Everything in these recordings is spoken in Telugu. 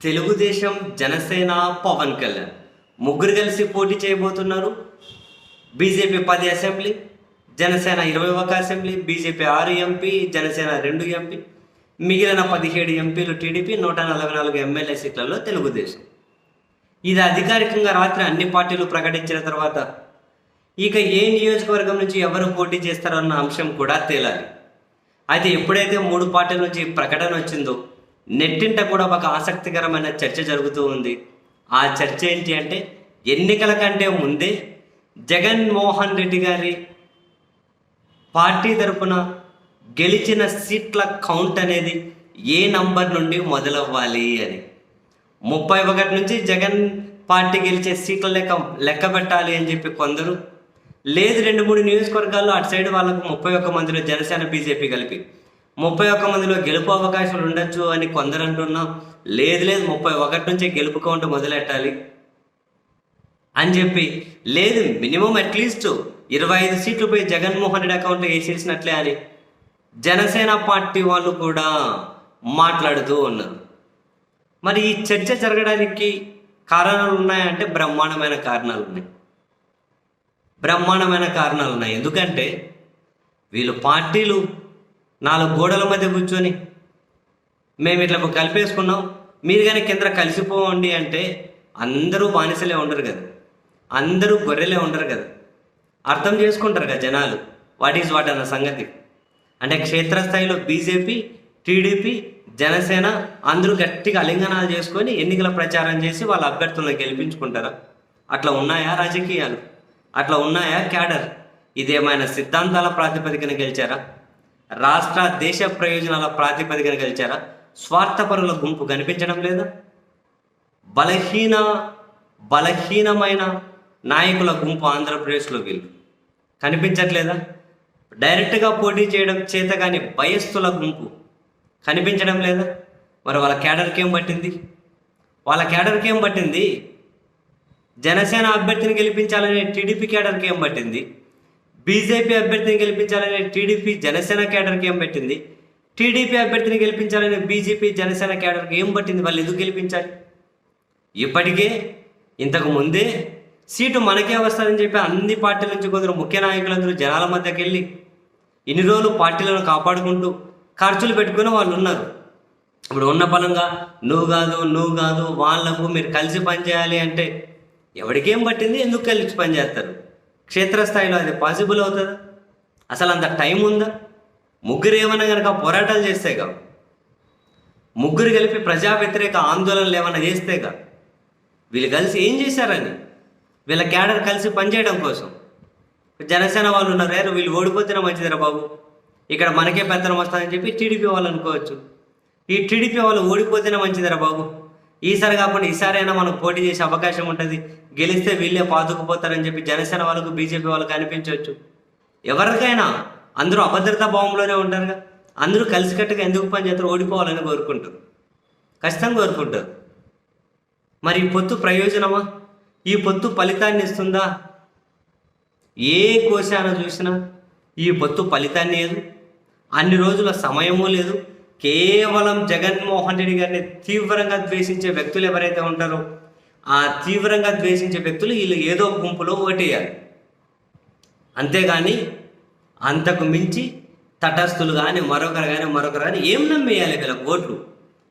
తెలుగుదేశం జనసేన పవన్ కళ్యాణ్ ముగ్గురు కలిసి పోటీ చేయబోతున్నారు. బీజేపీ పది అసెంబ్లీ జనసేన ఇరవై ఒక అసెంబ్లీ బీజేపీ ఆరు ఎంపీ జనసేన రెండు ఎంపీ మిగిలిన పదిహేడు ఎంపీలు టీడీపీ నూట నలభై నాలుగు ఎమ్మెల్యే సీట్లలో తెలుగుదేశం. ఇది అధికారికంగా రాత్రి అన్ని పార్టీలు ప్రకటించిన తర్వాత ఇక ఏ నియోజకవర్గం నుంచి ఎవరు పోటీ చేస్తారో అన్న అంశం కూడా తేలాలి. అయితే ఎప్పుడైతే మూడు పార్టీల నుంచి ప్రకటన వచ్చిందో నెట్టింట కూడా ఒక ఆసక్తికరమైన చర్చ జరుగుతూ ఉంది. ఆ చర్చ ఏంటి అంటే ఎన్నికల కంటే ముందే జగన్మోహన్ రెడ్డి గారి పార్టీ తరపున గెలిచిన సీట్ల కౌంట్ అనేది ఏ నంబర్ నుండి మొదలవ్వాలి అని. ముప్పై ఒకటి నుంచి జగన్ పార్టీ గెలిచే సీట్ల లెక్క లెక్క పెట్టాలి అని చెప్పి కొందరు లేదు రెండు మూడు నియోజకవర్గాల్లో అటు సైడ్ వాళ్ళకు ముప్పై ఒక్క మందిలో జనసేన బీజేపీ కలిపి. ముప్పై ఒక్క మందిలో గెలుపు అవకాశాలు ఉండొచ్చు అని కొందరు అంటున్నాం లేదు లేదు ముప్పై ఒకటి నుంచే గెలుపు కౌంట్ మొదలెట్టాలి అని చెప్పి లేదు మినిమం అట్లీస్ట్ ఇరవై ఐదు సీట్లు పోయి జగన్మోహన్ రెడ్డి అకౌంట్లో వేసేసినట్లే అని జనసేన పార్టీ వాళ్ళు కూడా మాట్లాడుతూ ఉన్నారు. మరి ఈ చర్చ జరగడానికి కారణాలు ఉన్నాయంటే బ్రహ్మాండమైన కారణాలు ఉన్నాయి. బ్రహ్మాండమైన కారణాలు ఉన్నాయి. ఎందుకంటే వీళ్ళు పార్టీలు నాలుగు గోడల మధ్య కూర్చొని మేము ఇట్లా కలిపేసుకున్నాం మీరు కానీ కింద కలిసిపోవండి అంటే అందరూ బానిసలే ఉండరు కదా. అందరూ గొర్రెలే ఉండరు కదా. అర్థం చేసుకుంటారు కదా జనాలు. వాట్ ఈజ్ వాట్ అన్న సంగతి. అంటే క్షేత్రస్థాయిలో బీజేపీ టీడీపీ జనసేన అందరూ గట్టిగా అలింగనాలు చేసుకొని ఎన్నికల ప్రచారం చేసి వాళ్ళ అభ్యర్థులను గెలిపించుకుంటారా? అట్లా ఉన్నాయా రాజకీయాలు? అట్లా ఉన్నాయా క్యాడర్? ఇదేమైనా సిద్ధాంతాల ప్రాతిపదికన గెలిచారా? రాష్ట్ర దేశ ప్రయోజనాల ప్రాతిపదికన గెలిచారా? స్వార్థపరుల గుంపు కనిపించడం లేదా? బలహీన బలహీనమైన నాయకుల గుంపు ఆంధ్రప్రదేశ్లో వీళ్ళు. కనిపించట్లేదా? డైరెక్ట్గా పోటీ చేయడం చేత కానీ భయస్థుల గుంపు కనిపించడం లేదా? మరి వాళ్ళ క్యాడర్కి ఏం పట్టింది? వాళ్ళ క్యాడర్కి ఏం పట్టింది? జనసేన అభ్యర్థిని గెలిపించాలనే టీడీపీ క్యాడర్కి ఏం పట్టింది? బీజేపీ అభ్యర్థిని గెలిపించాలని టీడీపీ జనసేన కేడర్కి ఏం పట్టింది? టీడీపీ అభ్యర్థిని గెలిపించాలని బీజేపీ జనసేన కేడర్కి ఏం పట్టింది? వాళ్ళు ఎందుకు గెలిపించాలి? ఇప్పటికే ఇంతకు ముందే సీటు మనకే వస్తుందని చెప్పి అన్ని పార్టీల నుంచి కొందరు ముఖ్య నాయకులందరూ జనాల మధ్యకి వెళ్ళి ఇన్ని రోజులు పార్టీలను కాపాడుకుంటూ ఖర్చులు పెట్టుకుని వాళ్ళు ఉన్నారు. ఇప్పుడు ఉన్న పనంగా నువ్వు కాదు నువ్వు కాదు వాళ్ళకు మీరు కలిసి పనిచేయాలి అంటే ఎవరికేం పట్టింది? ఎందుకు కలిసి పనిచేస్తారు? క్షేత్రస్థాయిలో అది పాసిబుల్ అవుతుందా? అసలు అంత టైం ఉందా? ముగ్గురు ఏమన్నా కనుక పోరాటాలు చేస్తేగా? ముగ్గురు కలిపి ప్రజా వ్యతిరేక ఆందోళనలు ఏమైనా చేస్తేగా? వీళ్ళు కలిసి ఏం చేశారని? వీళ్ళ క్యాడర్ కలిసి పనిచేయడం కోసం? జనసేన వాళ్ళు ఉన్నారు "ఏరా, వీళ్ళు ఓడిపోతేనే మంచిదిరా బాబు. ఇక్కడ మనకే పెత్తనం వస్తుందని చెప్పి టీడీపీ వాళ్ళు అనుకోవచ్చు. ఈ టీడీపీ వాళ్ళు ఓడిపోతేనే మంచిదిరా బాబు. ఈసారి కాకుండా ఈసారైనా మనం పోటీ చేసే అవకాశం ఉంటుంది. గెలిస్తే వీళ్ళే పాతుకుపోతారని చెప్పి జనసేన వాళ్ళకు బీజేపీ వాళ్ళకు అనిపించవచ్చు. ఎవరికైనా అందరూ అభద్రతా భావంలోనే ఉంటారుగా. అందరూ కలిసికట్టుగా ఎందుకు పని చేస్తారు? ఓడిపోవాలని కోరుకుంటారు. ఖచ్చితంగా కోరుకుంటారు. మరి ఈ పొత్తు ప్రయోజనమా? ఈ పొత్తు ఫలితాన్ని ఇస్తుందా? ఏ కోశాన చూసినా ఈ పొత్తు ఫలితాన్ని లేదు. అన్ని రోజుల సమయము లేదు. కేవలం జగన్మోహన్ రెడ్డి గారిని తీవ్రంగా ద్వేషించే వ్యక్తులు ఎవరైతే ఉంటారో ఆ తీవ్రంగా ద్వేషించే వ్యక్తులు వీళ్ళు ఏదో గుంపులో ఓటేయాలి. అంతేగాని అంతకు మించి తటస్థులు కానీ మరొకరు కానీ మరొకరు కానీ ఏం నమ్మేయాలి వీళ్ళ ఓట్లు?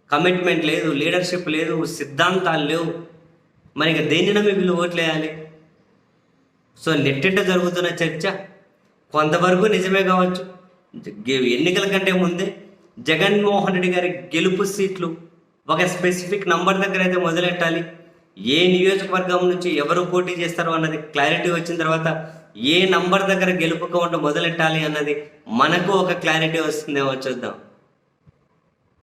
కమిట్మెంట్ లేదు లీడర్షిప్ లేదు సిద్ధాంతాలు లేవు. మరి ఇక దేన్ని నమ్మి వీళ్ళు ఓట్లు వేయాలి సో నెట్టింట జరుగుతున్న చర్చ కొంతవరకు నిజమే కావచ్చు. ఎన్నికల కంటే ముందే జగన్మోహన్ రెడ్డి గారి గెలుపు సీట్లు ఒక స్పెసిఫిక్ నంబర్ దగ్గర అయితే మొదలెట్టాలి. ఏ నియోజకవర్గం నుంచి ఎవరు పోటీ చేస్తారు అన్నది క్లారిటీ వచ్చిన తర్వాత ఏ నంబర్ దగ్గర గెలుపు కౌంట్ మొదలెట్టాలి అన్నది మనకు ఒక క్లారిటీ వస్తుందేమో చూద్దాం.